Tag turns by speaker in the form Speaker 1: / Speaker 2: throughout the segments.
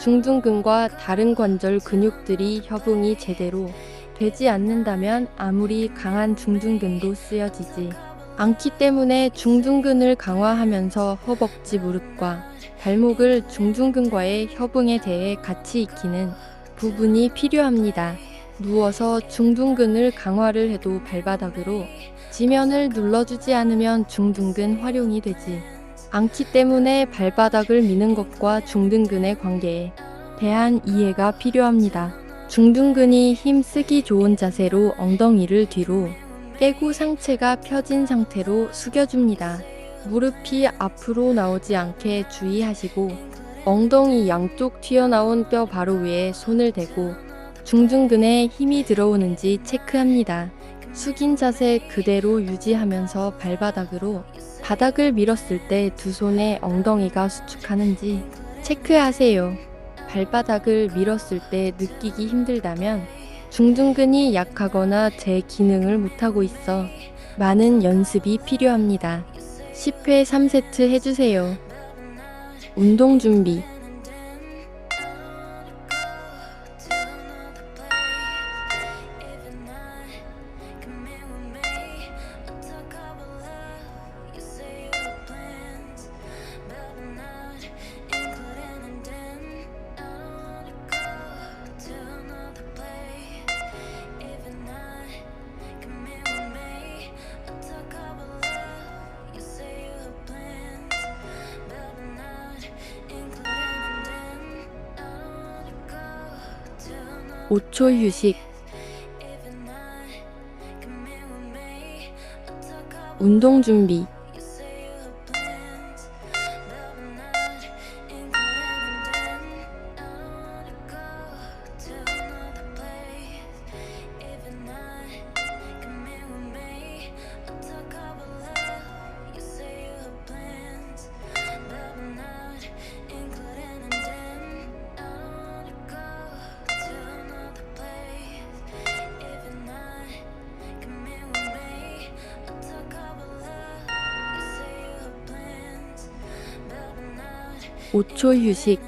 Speaker 1: 중둔근과 다른 관절 근육들이 협응이 제대로 되지 않는다면 아무리 강한 중둔근도 쓰여지지 않기 때문에 중둔근을 강화하면서 허벅지 무릎과 발목을 중둔근과의 협응에 대해 같이 익히는 부분이 필요합니다. 누워서 중둔근을 강화를 해도 발바닥으로 지면을 눌러주지 않으면 중둔근 활용이 되지 않기 때문에 발바닥을 미는 것과 중둔근의 관계에 대한 이해가 필요합니다. 중둔근이 힘쓰기 좋은 자세로 엉덩이를 뒤로 빼고 상체가 펴진 상태로 숙여줍니다. 무릎이 앞으로 나오지 않게 주의하시고 엉덩이 양쪽 튀어나온 뼈 바로 위에 손을 대고 중둔근에 힘이 들어오는지 체크합니다. 숙인 자세 그대로 유지하면서 발바닥으로 바닥을 밀었을 때 두 손의 엉덩이가 수축하는지 체크하세요. 발바닥을 밀었을 때 느끼기 힘들다면 중둔근이 약하거나 제 기능을 못하고 있어 많은 연습이 필요합니다. 10회 3세트 해주세요. 운동 준비. 오초 휴식. 운동 준비. 오초 휴식.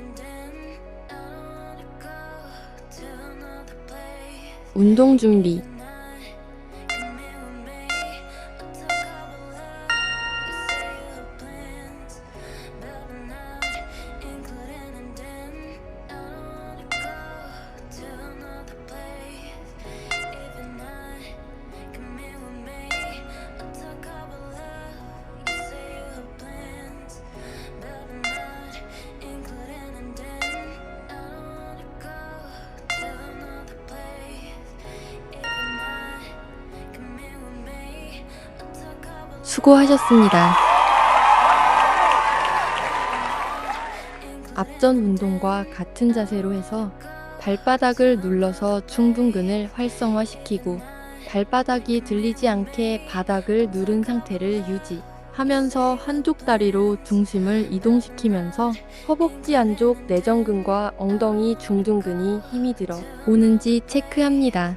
Speaker 1: 운동 준비. 수고하셨습니다. 앞전 운동과 같은 자세로 해서 발바닥을 눌러서 중둔근을 활성화시키고 발바닥이 들리지 않게 바닥을 누른 상태를 유지 하면서 한쪽 다리로 중심을 이동시키면서 허벅지 안쪽 내전근과 엉덩이 중둔근이 힘이 들어 오는지 체크합니다.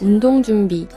Speaker 1: 운동 준비.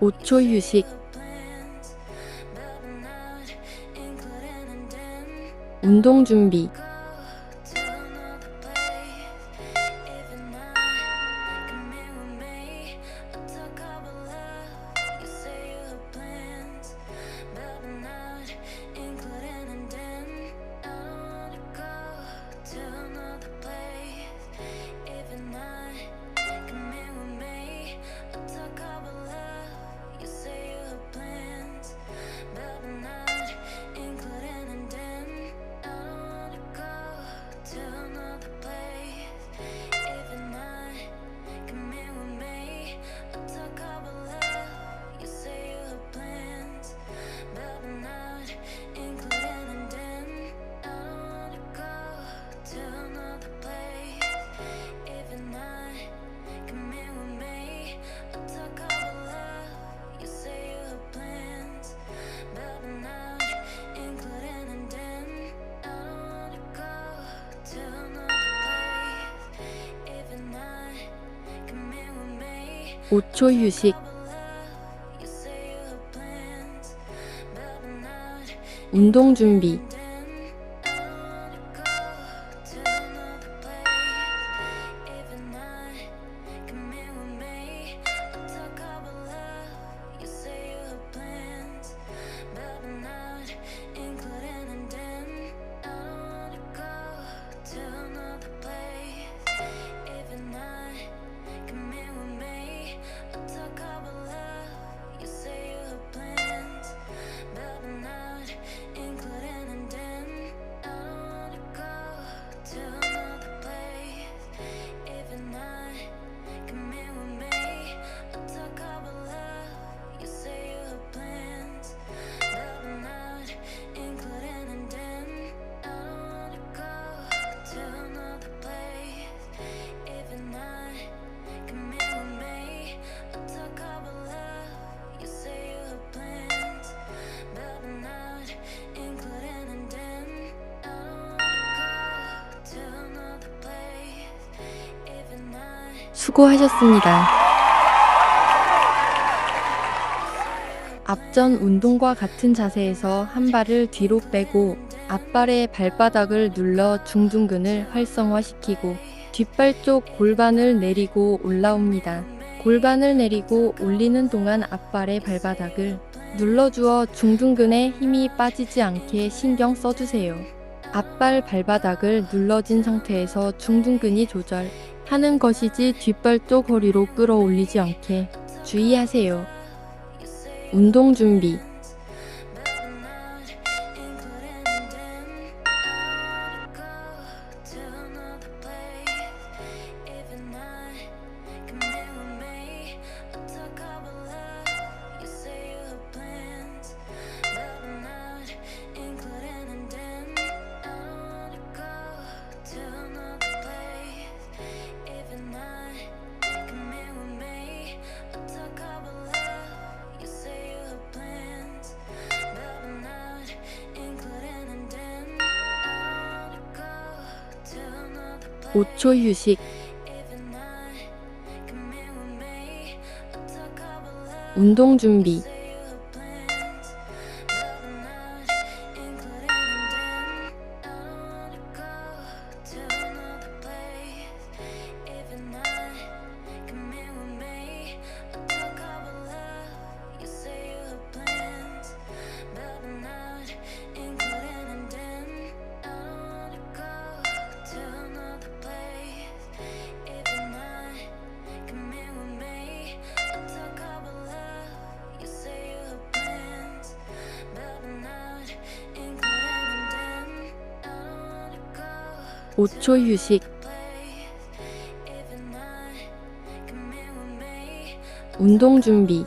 Speaker 1: 오초 휴식. 운동 준비, 오초 휴식, 운동 준비, 수고하셨습니다. 앞전 운동과 같은 자세에서 한 발을 뒤로 빼고 앞발의 발바닥을 눌러 중둔근을 활성화시키고 뒷발 쪽 골반을 내리고 올라옵니다. 골반을 내리고 올리는 동안 앞발의 발바닥을 눌러주어 중둔근에 힘이 빠지지 않게 신경 써주세요. 앞발 발바닥을 눌러진 상태에서 중둔근이 조절 하는 것이지 뒷발 쪽 허리로 끌어올리지 않게 주의하세요. 운동 준비. 오초 휴식. 운동 준비. 오초 휴식. 운동 준비.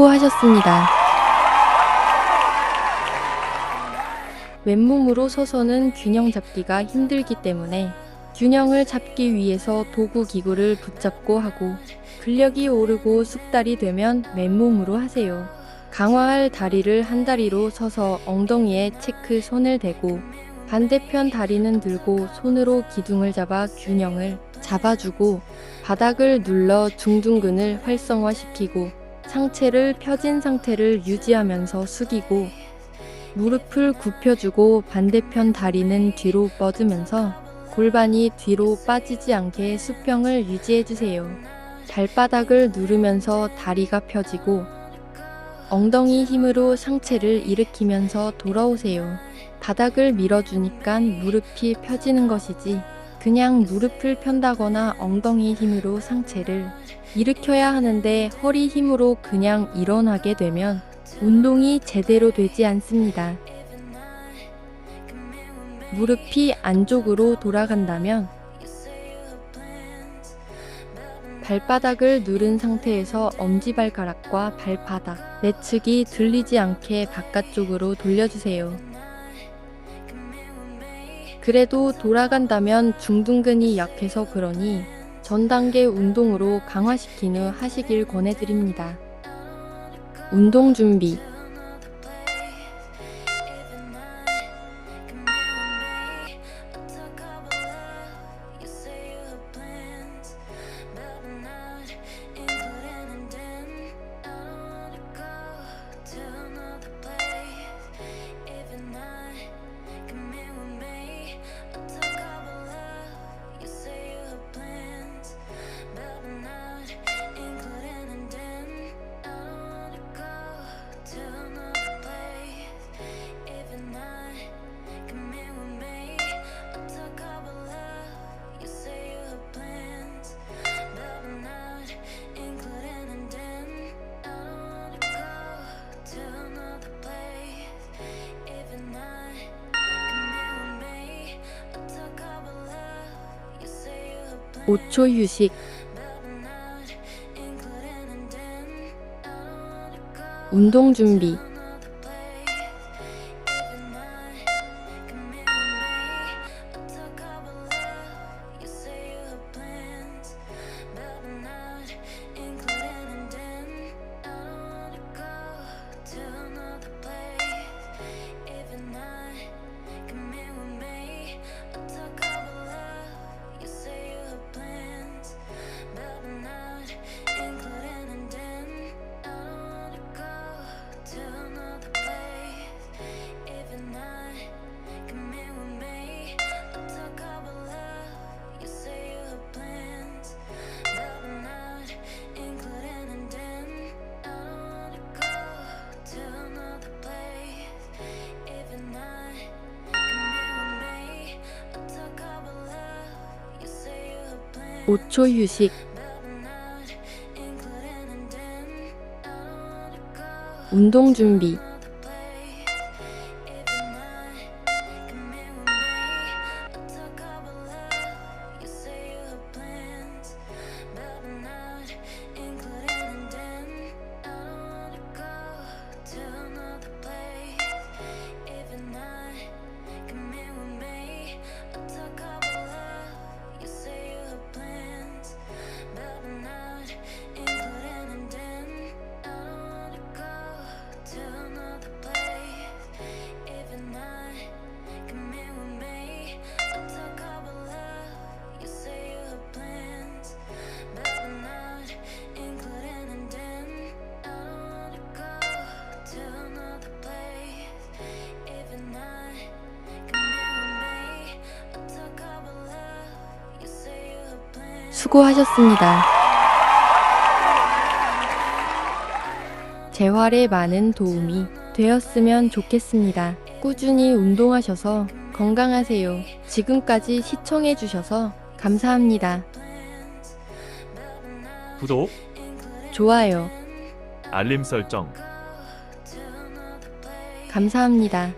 Speaker 1: 수고하셨습니다. 맨몸으로 서서는 균형 잡기가 힘들기 때문에 균형을 잡기 위해서 도구 기구를 붙잡고 하고 근력이 오르고 숙달이 되면 맨몸으로 하세요. 강화할 다리를 한 다리로 서서 엉덩이에 체크 손을 대고 반대편 다리는 들고 손으로 기둥을 잡아 균형을 잡아주고 바닥을 눌러 중둔근을 활성화시키고 상체를 펴진 상태를 유지하면서 숙이고 무릎을 굽혀주고 반대편 다리는 뒤로 뻗으면서 골반이 뒤로 빠지지 않게 수평을 유지해주세요. 발바닥을 누르면서 다리가 펴지고 엉덩이 힘으로 상체를 일으키면서 돌아오세요. 바닥을 밀어주니까 무릎이 펴지는 것이지 그냥 무릎을 편다거나 엉덩이 힘으로 상체를 일으켜야 하는데 허리 힘으로 그냥 일어나게 되면 운동이 제대로 되지 않습니다. 무릎이 안쪽으로 돌아간다면 발바닥을 누른 상태에서 엄지발가락과 발바닥, 내측이 들리지 않게 바깥쪽으로 돌려주세요. 그래도 돌아간다면 중둔근이 약해서 그러니 전 단계 운동으로 강화시킨 후 하시길 권해드립니다. 운동 준비 오초 휴식. 운동 준비 오초 휴식. 운동 준비 수고하셨습니다. 재활에 많은 도움이 되었으면 좋겠습니다. 꾸준히 운동하셔서 건강하세요. 지금까지 시청해주셔서 감사합니다.
Speaker 2: 구독,
Speaker 1: 좋아요.
Speaker 2: 알림 설정
Speaker 1: 감사합니다.